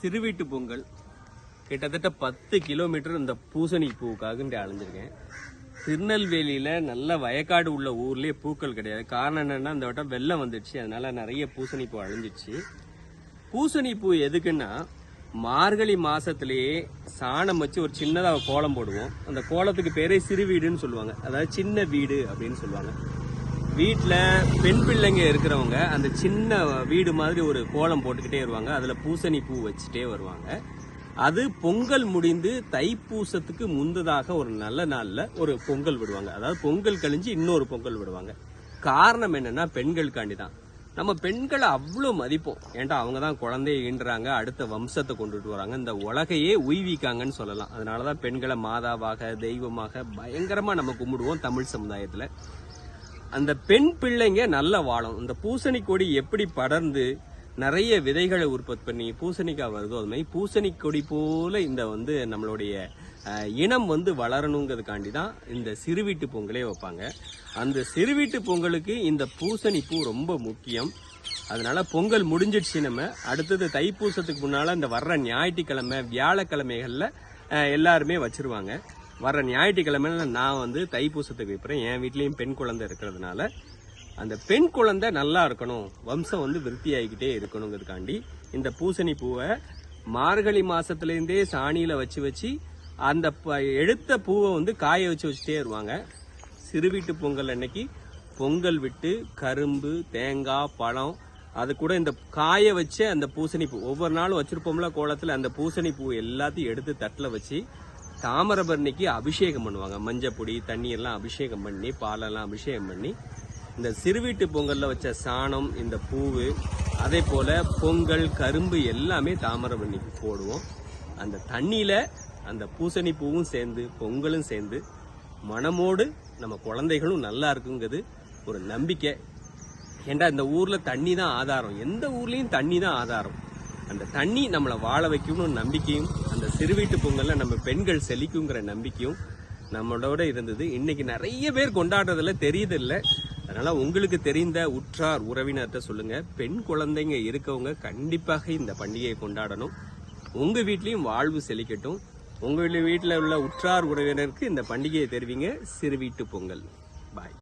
சிறுவீட்டு பொங்கல். கிட்டத்தட்ட பத்து கிலோமீட்டர் இந்த பூசணி பூவுக்காக அலைஞ்சிருக்கேன். திருநெல்வேலியில் நல்ல வயக்காடு உள்ள ஊர்லயே பூக்கள் கிடையாது. காரணம் என்னென்னா இந்த வட்டம் வெள்ளம் வந்துடுச்சு. அதனால நிறைய பூசணி பூ அழிஞ்சிடுச்சு. பூசணி பூ எதுக்குன்னா மார்கழி மாதத்துலேயே சாணம் வச்சு ஒரு சின்னதாக கோலம் போடுவோம். அந்த கோலத்துக்கு பேரே சிறு வீடுன்னு சொல்லுவாங்க. அதாவது சின்ன வீடு அப்படின்னு சொல்லுவாங்க. வீட்டில் பெண் பிள்ளைங்க இருக்கிறவங்க அந்த சின்ன வீடு மாதிரி ஒரு கோலம் போட்டுக்கிட்டே வருவாங்க. அதில் பூசணி பூ வச்சுட்டே வருவாங்க. அது பொங்கல் முடிந்து தைப்பூசத்துக்கு முந்ததாக ஒரு நல்ல நாளில் ஒரு பொங்கல் விடுவாங்க. அதாவது பொங்கல் கழிஞ்சு இன்னொரு பொங்கல் விடுவாங்க. காரணம் என்னன்னா பெண்களுக்காண்டி தான் நம்ம பெண்களை அவ்வளோ மதிப்போம். ஏன்டா அவங்க தான் குழந்தைய ஈண்டுறாங்க அடுத்த வம்சத்தை கொண்டுட்டு வராங்க. இந்த உலகையே உய்விக்காங்கன்னு சொல்லலாம். அதனால தான் பெண்களை மாதாவாக தெய்வமாக பயங்கரமாக நம்ம கும்பிடுவோம் தமிழ் சமுதாயத்தில். அந்த பெண் பிள்ளைங்க நல்ல வாழும். இந்த பூசணி கொடி எப்படி படர்ந்து நிறைய விதைகளை உற்பத்தி பண்ணி பூசணிக்காய் வருதோ அது மாதிரி பூசணி கொடி போல இந்த வந்து நம்மளுடைய இனம் வந்து வளரணுங்கிறதுக்காண்டி தான் இந்த சிறுவீட்டு பொங்கலே வைப்பாங்க. அந்த சிறுவீட்டு பொங்கலுக்கு இந்த பூசணி பூ ரொம்ப முக்கியம். அதனால பொங்கல் முடிஞ்சிடுச்சு நம்ம. அடுத்தது தைப்பூசத்துக்கு முன்னால இந்த வர்ற ஞாயிற்றுக்கிழமை வியாழக்கிழமைகளில் எல்லாருமே வச்சிருவாங்க. வர ஞாயிற்றுக்கிழமை நான் வந்து தைப்பூசத்துக்கு வைப்பேன். என் வீட்லேயும் பெண் குழந்தை இருக்கிறதுனால அந்த பெண் குழந்தை நல்லா இருக்கணும். வம்சம் வந்து விருத்தி ஆகிக்கிட்டே இருக்கணுங்கிறதுக்காண்டி இந்த பூசணி பூவை மார்கழி மாதத்துலேருந்தே சாணியில் வச்சு வச்சு அந்த ப- எடுத்த பூவை வந்து காய வச்சு வச்சுட்டே வருவாங்க. சிறுவீட்டு பொங்கல் அன்னைக்கு பொங்கல் விட்டு கரும்பு தேங்காய் பழம் அது கூட இந்த காய வச்சு அந்த பூசணி பூ. ஒவ்வொரு நாளும் வச்சுருப்போம்ல கோலத்தில் அந்த பூசணி பூ எல்லாத்தையும் எடுத்து தட்டில் வச்சு தாமிரபரணிக்கு அபிஷேகம் பண்ணுவாங்க. மஞ்சள் பொடி அபிஷேகம் பண்ணி பாலெல்லாம் அபிஷேகம் பண்ணி இந்த சிறுவீட்டு பொங்கலில் வச்ச சாணம் இந்த பூவு அதே போல் பொங்கல் கரும்பு எல்லாமே தாமிரபரணிக்கு போடுவோம். அந்த தண்ணியில் அந்த பூசணி பூவும் சேர்ந்து பொங்கலும் சேர்ந்து மனமோடு நம்ம குழந்தைகளும் நல்லா இருக்குங்கிறது ஒரு நம்பிக்கை. ஏண்டா இந்த ஊரில் தண்ணி தான் ஆதாரம். எந்த ஊர்லேயும் தண்ணி தான் ஆதாரம். அந்த தண்ணி நம்மளை வாழ வைக்கும்னு நம்பிக்கையும் அந்த சிறுவீட்டு பொங்கலில் நம்ம பெண்கள் செழிக்குங்கிற நம்பிக்கையும் நம்மளோட இருந்தது. இன்னைக்கு நிறைய பேர் கொண்டாடுறதுல தெரியுதில்ல. அதனால உங்களுக்கு தெரிந்த உற்றார் உறவினர்கிட்ட சொல்லுங்க. பெண் குழந்தைங்க இருக்கவங்க கண்டிப்பாக இந்த பண்டிகையை கொண்டாடணும். உங்க வீட்லயும் வாழ்வு செழிக்கட்டும். உங்க வீட்டில் உள்ள உற்றார் உறவினருக்கு இந்த பண்டிகையை தெரிவிங்க. சிறு வீட்டு பொங்கல். பாய்